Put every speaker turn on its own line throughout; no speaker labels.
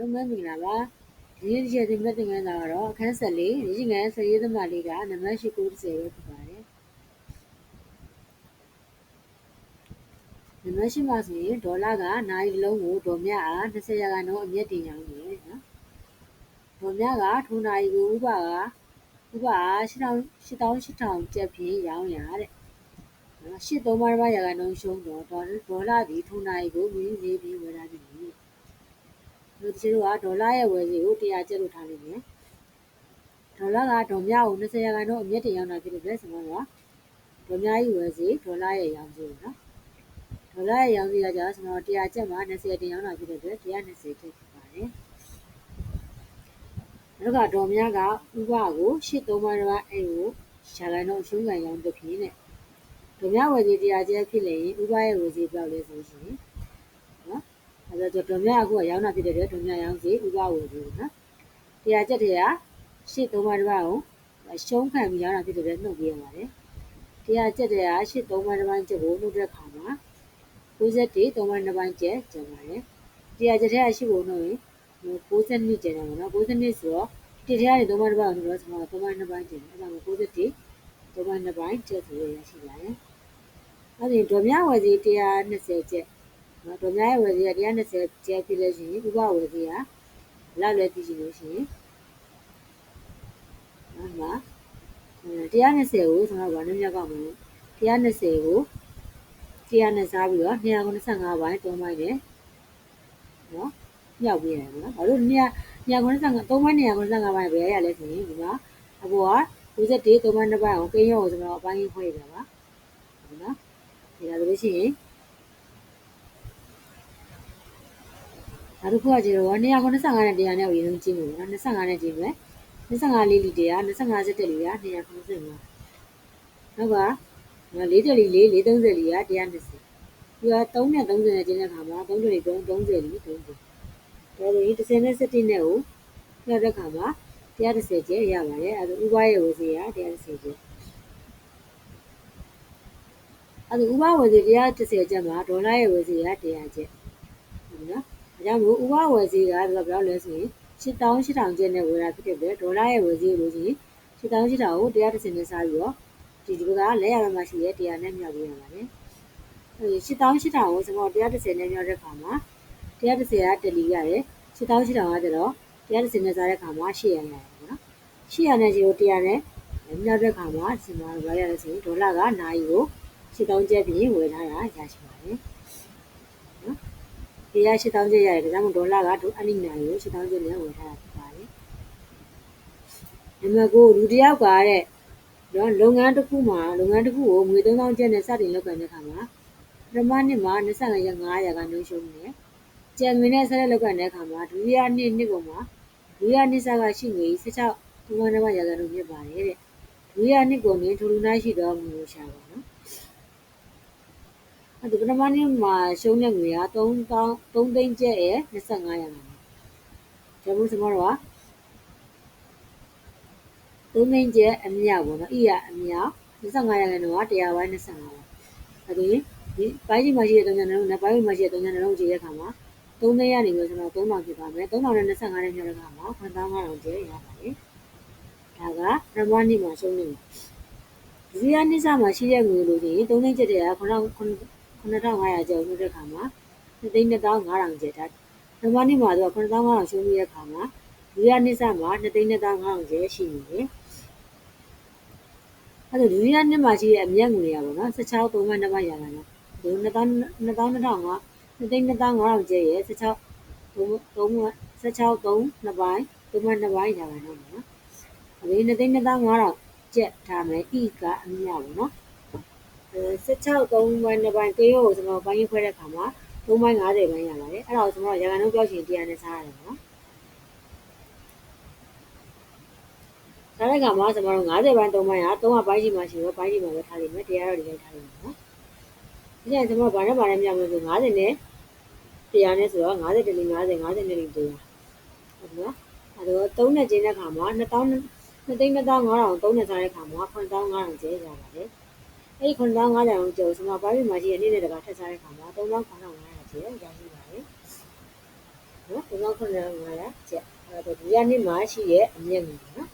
လုံးပဲမင်္ဂလာပါဒီနေ့ဒီချက်ဒီမက်တင်ငန်းစာကတော့အခန်းဆက်လေးဒီငန်းစရေးသမလေးကနံပါတ်ရှိ90ပဲဖြစ်ပါတယ်နံပါတ်ရှိပါဆိုရင်ဒေါ်လာကနိုင်လုံးကိုဒေါ်မြအား20ရာခိုင်နှုန်းအမြတ်တင်ရောင်းနေတယ်နော်ဒေါ်မြကထိုနိုင်ကိုဥပကဥပအား8000 8000ကျပ်ဖြင့်ရောင်းရတဲ့နော်ရှစ်သုံးပါးတစ်ပါးရာခိုင်နှုန်းရှုံးတော့ဒေါ်လာဒီထိုနိုင်ကိုမြင်းနေပြီးဝယ်လာနေတယ် ဒီတချို့ကဒေါ်လာရဲ့ဝယ်ဈေးကို100ကျပ်လို့ထားလိမ့်မယ်ဒေါ်လာကဒေါ်မြကို20ရာခိုင်နှုန်းအမြတ်တင်ရောင်းတာဖြစ်တဲ့အတွက်ဆိုတော့ဒေါ်မြကြီးဝယ်ဈေးဒေါ်လာရဲ့ရောင်းဈေးနော်ဒေါ်လာရဲ့ရောင်းဈေးကကြာဆိုတော့100ကျပ်မှာ20တင်ရောင်းတာဖြစ်တဲ့အတွက်120ထည့်ဖြစ်ပါတယ်နောက်ကဒေါ်မြကဥပကို83ပါးတစ်ပါးအဲ့ကိုရှာလိုက်တော့ရှုံးကန်ရောင်းတဲ့ဖြစ်နဲ့ဒေါ်မြဝယ်ဈေး100ကျပ်ဖြစ်လေရင်ဥပရဲ့ဝယ်ဈေးပြောက်လဲဆိုရှင်နော်အဲ ဒါကြောင့်ဒေါ်မြအခုကရောင်းတာဖြစ်တဲ့အတွက်ဒေါ်မြရောင်းဈေးဥပဝယ်ဈေးနော်100ကျပ်တည်းကရှစ်3ပါးတစ်ပါးကိုရှုံးခံပြီးရောင်းတာဖြစ်တဲ့အတွက်နှုတ်ပြရပါတယ်100ကျပ်တည်းကရှစ်3ပါးတစ်ပိုင်းချက်ကိုနှုတ်တဲ့ခါမှာ61 3ပါးတစ်ပိုင်းချက်ကျန်ပါတယ်100ကျပ်တည်းကရှိဖို့နှုတ်ရင်60နှစ်ကျန်တယ်ပေါ့နော်60နှစ်ဆိုတော့တစ်ထည်းကနေ3ပါးတစ်ပါးကိုနှုတ်တော့ဆိုတော့3ပါးနှစ်ပိုင်းကျန်တယ်အဲဒါကို61 3ပါးနှစ်ပိုင်းချက်ဆိုရရှိပါတယ်အဲ့ဒီဒေါ်မြဝယ်ဈေး120ကျပ်နော် ဒေါ်မြရဲ့ဝယ်ဈေးက120ကျပ်ဖြစ်လို့ရှိရင်ဥပဝယ်ဈေးကလောက်လဲသိရှိလို့ရှိရင်နော်မှာ120ကိုကျွန်တော်ဗာနှမြတ်ကောက်မယ်120ကို100နဲ့စားပြီးတော့295ပိုင်း3ပိုင်းနဲ့နော်မြောက်ပြရတယ်နော်ဘာလို့200 295 3ပိုင်း295ပိုင်းပဲရလဲဆိုရင်ဒီမှာအပေါ်က61 3ပိုင်း2ပိုင်းအောင်ကိန်းရောကိုကျွန်တော်အပိုင်းခွဲရပါနော်ဒါဆိုလို့ရှိရင် နောက်တစ်ခုကကျတော့295နဲ့100နဲ့ကိုရင်းကြည့်လို့နော်25နဲ့ကြည့်မယ်25လေးလီတရာ25စက်တက်လီက295နောက်က4တက်လီ4 430လီက120ပြီးတော့3နဲ့30နဲ့ကျင်းတဲ့ခါမှာ3တက်လီ3 30လီ30ဒါဆိုရင်30နဲ့17နဲ့ကိုပြတဲ့ခါမှာ130ကျဲရပါတယ်အဲဒါဥပရဲ့ဝေစီက130ကျဲအဲ့ဒါဥပဝယ်ဈေး130ကျပ်မှာဒေါ်လာရဲ့ဝယ်ဈေးက100ကျပ်ဟုတ်နော် ဒါကြောင့်မို့ဥပဝယ်ဈေးကဘယ်လောက်လဲဆိုရင်8800ကျပ်နဲ့ဝယ်တာဖြစ်တဲ့အတွက်ဒေါ်လာရဲ့ဝယ်ဈေးလို့ရှိရင်8800ကို130နဲ့စားပြီးတော့ဒီဒီဘက်ကလက်ရဘက်မှာရှိတဲ့100နဲ့မြောက်ပေးရပါတယ်အဲ8800ကိုကျွန်တော်130နဲ့မြောက်တဲ့ခါမှာ130ကတလီရတယ်8800ကကျတော့130နဲ့စားတဲ့ခါမှာ800ရတယ်ပေါ့နော်800နဲ့0 100နဲ့မြောက်တဲ့ခါမှာဒီမှာဘာရလဲဆိုရင်ဒေါ်လာကနိုင်ကို8000ကျပ်ပြင်ဝယ်ထားတာရရှိပါတယ်နော် ဒီရ8000ကျပ်ရတယ်ဒါကြောင့်မို့ဒေါ်လာကဒုအနိနာကို8000ကျပ်နဲ့ဝယ်ထားတာဖြစ်ပါတယ်နံပါတ်9လူတစ်ယောက်ကတဲ့နော်လုပ်ငန်းတစ်ခုမှာလုပ်ငန်းတစ်ခုကိုငွေ3000ကျပ်နဲ့စတင်လုပ်ကိုင်တဲ့အခါမှာပထမနှစ်မှာ25ရက်900ကနှုန်းရှုံးနေတယ်ကျန်ငွေနဲ့ဆက်လက်လုပ်ကိုင်တဲ့အခါမှာဒုတိယနှစ်နှစ်ကုန်မှာဒုတိယနှစ်စကရှိငွေ16ဘဝနမရာခိုင်နှုန်းဖြစ်ပါတယ်တဲ့ဒုတိယနှစ်ကုန်တွင်ထိုလူနာရှိသောငွေကိုရှာပါနော် အဲ့ဒီပထမနေ့မှာရှုံးတဲ့ငွေက3000 3သိန်းကျပ်ရဲ့25ရာခိုင်နှုန်း။ဒါမှမဟုတ်ကျွန်တော်တို့က3သိန်းကျပ်အမြောက်ပေါ့နော်။ဤကအမြောက်25ရာခိုင်နှုန်းက100ပိုင်း25ပါ။အဲ့ဒီဒီပိုင်းကြီးမှာရှိတဲ့တုံးညာနှလုံးနဲ့ပိုင်းမှာရှိတဲ့တုံးညာနှလုံးကြည့်တဲ့အခါမှာ3သိန်းရနေပြီးကျွန်တော်3000ဖြစ်သွားမယ်။3000နဲ့25နဲ့မြောက်တဲ့အခါမှာ9500ကျပ်ရပါတယ်။ဒါကပထမနေ့မှာရှုံးနေတယ်။ဒုတိယနေ့စမှာရှိတဲ့ငွေလို့ရှိရင်3သိန်းကျပ်တဲ့က9000 9500ကျပ်လို့တဲ့ခါမှာ2,2500ကျပ်ဒါနံပါတ်နေ့မှာတော့9500ရှုံးပြီးတဲ့ခါမှာဒုတိယနှစ်စမှာ2,2500ကျပ်ရှိနေတယ်အဲ့ဒါဒုတိယနှစ်မှာရှိတဲ့အမြတ်ငွေရပါတော့16 3မှ2မှရတာနော်ဒီ2000 2000 2000ကျပ်ရဲ့16 3 16 3နှစ်ပိုင်း3မှ2ပိုင်းရတာနော်နော်အဲ့ဒီ2,2500ကျပ်ထားမယ်ဤကအမြတ်ပေါ့နော် 16 3ပိုင်း2ပိုင်းကရောကိုကျွန်တော်ပိုင်းခွဲတဲ့ခါမှာ3ပိုင်း50ပိုင်းရပါတယ်အဲ့ဒါကိုကျွန်တော်ရာခိုင်နှုန်းပြောချင်တရားနဲ့စားရတယ်ပေါ့နော်စားတဲ့ခါမှာကျွန်တော်တို့50ပိုင်း3ပိုင်းဟာ3ပိုင်းကြီးမှရှိတော့ပိုင်းကြီးမှပဲထားလိမ့်မယ်တရားတော့ဒီတိုင်းထားလိမ့်မယ်နော်ဒီကျရင်ကျွန်တော်ဗာနဲ့ဗာနဲ့မြောက်လို့ဆို50နဲ့တရားနဲ့ဆိုတော့50တလီ50 50နဲ့လီတရားဟုတ်နော်အဲ့တော့3နဲ့ကျင်းတဲ့ခါမှာ2000 2500 3နဲ့စားတဲ့ခါမှာ9500ကျဲရပါတယ် အဲ့ဒီ9500အောင်ကျော်စမပါရီမှာရှိတဲ့နေ့နဲ့တကာထက်စားတဲ့ခါမှာ3900ကျဲရရှိပါတယ်နော်3900ကျပ်အဲ့တော့ဒုတိယနှစ်မှာရှိရဲ့အမြင့်ငွေပေါ့နော်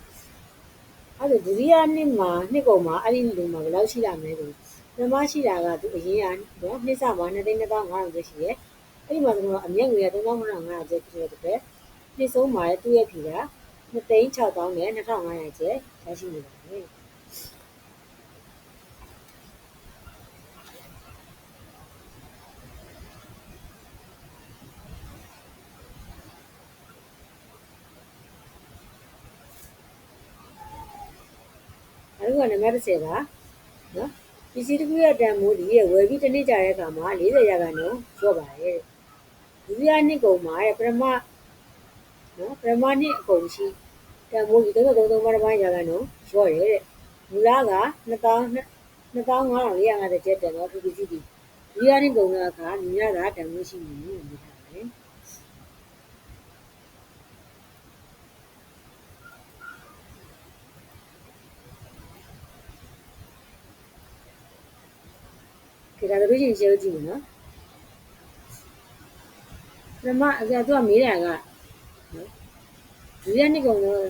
အဲ့ဒါဒုတိယနှစ်မှာနှစ်ကုန်မှာအဲ့ဒီလူမှာဘယ်လောက်ရှိလာမလဲဆိုပထမရှိတာကသူအရင်ကနော်နှစ်စမှာ2,500ကျပ်ရှိရဲ့အဲ့ဒီမှာဆိုတော့အမြင့်ငွေက3900ကျပ်ဖြစ်တဲ့အတွက်နှစ်ဆုံးမှာသူ့ရဲ့ဖြေက2,600နဲ့2,500ကျပ်ရရှိနေပါတယ် အဲ့ဒါကနံပါတ်30ပါနော်ပစ္စည်းတစ်ခုရဲ့တန်ဖိုးဒီရဲ့ဝယ်ပြီးတစ်နှစ်ကြာတဲ့အခါမှာ40ရာခိုင်နှုန်းကျော့ပါတယ်ဒုတိယနှစ်ကုန်မှာပထမနော်ပထမနှစ်အကုန်ရှိတန်ဖိုးဒီ33ပါးတစ်ပိုင်းရာခိုင်နှုန်းကျော့တယ်တဲ့မူလက2000 2550ကျပ်တယ်နော် PPC ဒီဒုတိယနှစ်ကုန်ကအခါမြင်ရတာတန်ဖိုးရှိနေလို့မြင်ထားပါတယ် ခေတ္တတို့ချင်းရှင်းကြည့်မယ်နော်ပထမအကသူကမေးတာကနော်ဒုတိယနှစ်ကုန်တော့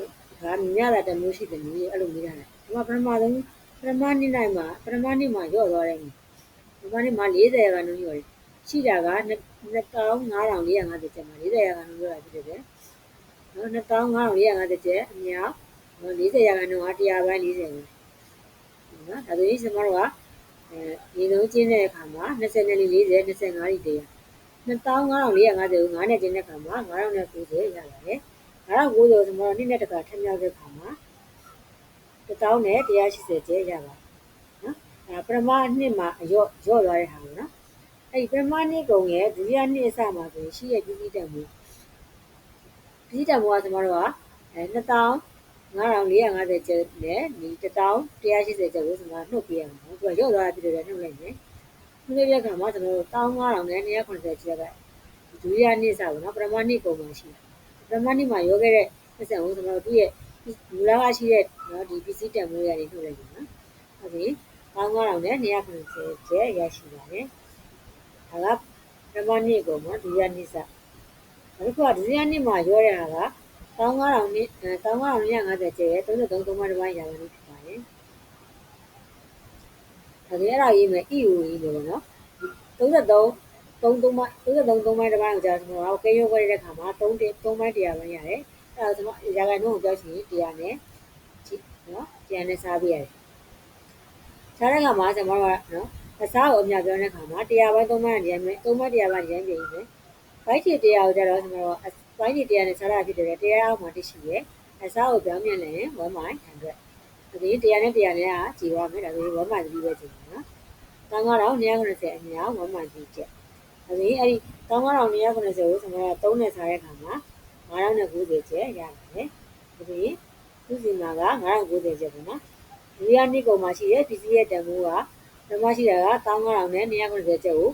ကမြင်ရတာတန်ဖိုးရှိတယ်မြေအဲ့လိုမေးတာလေဒီမှာပထမဆုံးပထမနှစ်နိုင်မှာပထမနှစ်မှာရော့သွားတယ်ပထမနှစ်မှာ40ရာခိုင်နှုန်းရော့တယ်ရှိတာက2550ကျပ်မှာ40ရာခိုင်နှုန်းရော့တာဖြစ်တယ်နော်2550ကျပ်အမြောက်40ရာခိုင်နှုန်းက100ပိုင်း40ပဲနော်ဒါဆိုရင်ကျွန်တော်တို့ကအဲ ရေလုံးကျင်းတဲ့အခါမှာ20နဲ့40 25ရီတရား2550ကို9နဲ့ကျင်းတဲ့အခါမှာ9090ရပါတယ်9090ဆိုတော့နှစ်နဲ့တခါထပ်မြောက်တဲ့အခါမှာ1000နဲ့180ကျဲရပါတယ်နော်အဲပထမနှစ်မှာအရော့ရော့သွားတဲ့ဟာပေါ့နော်အဲ့ဒီပထမနှစ်ကုန်ရဲ့ဒုတိယနှစ်အစမှာဆိုရင်ရှိရဲ့ပြည်စည်းတန်မှုပြည်စည်းတန်မှုကကျွန်တော်တို့ကအဲ2000 9450ကျပ်နဲ့ဒီ1180ကျပ်ကိုကျွန်တော်နှုတ်ပြရမှာနော်သူကရော့သွားတာဖြစ်တယ်နှုတ်လိုက်မယ်နှုတ်လိုက်တဲ့အခါမှာကျွန်တော်တို့15000နဲ့290ကျပ်ကဒုတိယနှစ်စပေါ့နော်ပထမနှစ်ကုန်မှာရှိတယ်ပထမနှစ်မှာရောခဲ့တဲ့ပတ်စံကိုကျွန်တော်တို့သူ့ရဲ့မူလကရှိတဲ့နော်ဒီပစ္စည်းတန်ဖိုးရတွေနှုတ်လိုက်ပြီနော်ဟုတ်ပြီ15000နဲ့290ကျပ်ရရှိပါတယ်ဒါကပထမနှစ်ကုန်မှာဒုတိယနှစ်စနောက်တစ်ခုကဒုတိယနှစ်မှာရောရတာက 15000နဲ့15050ကျဲ33သုံးပါးတစ်ပိုင်းရာခိုင်နှုန်းဖြစ်ပါတယ်။ဒါကြအဲ့ဒါရေးမယ် EO ရေးမယ်ပေါ့နော်။33 3 3ပိုင်း33 3ပိုင်းတစ်ပိုင်းကိုကြာကျွန်တော်ကကဲရုပ်ခွဲတဲ့အခါမှာ3 3ပိုင်း100ပိုင်းရတယ်။အဲ့ဒါကျွန်တော်ရာခိုင်နှုန်းကိုပြောချင်100နဲ့နော်100နဲ့စားပေးရတယ်။စားတဲ့အခါမှာကျွန်တော်ကနော်အစားကိုအများပြောတဲ့အခါမှာ100ပိုင်း3ပိုင်း100ပိုင်း3ပိုင်း100ပိုင်း100ပြင်ပြီ။ဘိုက်ချီ100ကိုကြတော့ကျွန်တော် ကပိုင်းဒီတရားနဲ့စားတာဖြစ်တယ်တရားအောက်မှာတရှိရဲ့အစားကိုပြောင်းမြန်လည်း1 by 100ဒီတရားနဲ့တရားနဲ့ကကြည်သွားမယ်ဒါဆိုရင်1 by 3ပဲကြည်နော်တောင်းကတော့290အမြောက်1 by 3ကျက်ဒါဆိုရင်အဲ့ဒီတောင်းကတော့290ကိုကျွန်တော်က3နဲ့စားတဲ့အခါမှာ9090ကျက်ရပါတယ်ဒါဆိုရင်သူစီမှာက9090ကျက်ပေါ့နော်ဒီရနေ့ကုန်မှာရှိတဲ့ပစ္စည်းရဲ့တန်ဖိုးကဓမ္မရှိတာက19000နဲ့290ကျက်ကို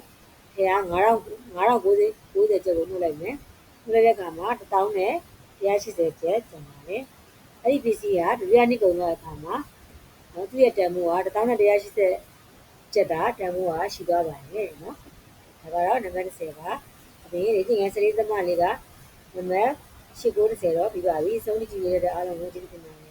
ထဲက9000 9090 90ကျက်ကိုနှုတ်လိုက်မယ် နှိုးလိုက်တဲ့အခါမှာ1000နဲ့180ကျပ်ကျန်ပါတယ်။အဲ့ဒီပစ္စည်းကဒုတိယနှစ်ကုန်တဲ့အခါမှာနော်သူ့ရဲ့တန်ဖိုးက1000နဲ့180ကျပ်တာတန်ဖိုးကရှိသွားပါတယ်နော်။ဒါကတော့နံပါတ်30ပါ။အပြင်ဒီငယ်စလေးသမလေးကနံပါတ်8930တော့ပြီးပါပြီ။ဆုံးဖြတ်ကြည့်ရတဲ့အားလုံးကိုကျေးဇူးတင်ပါတယ်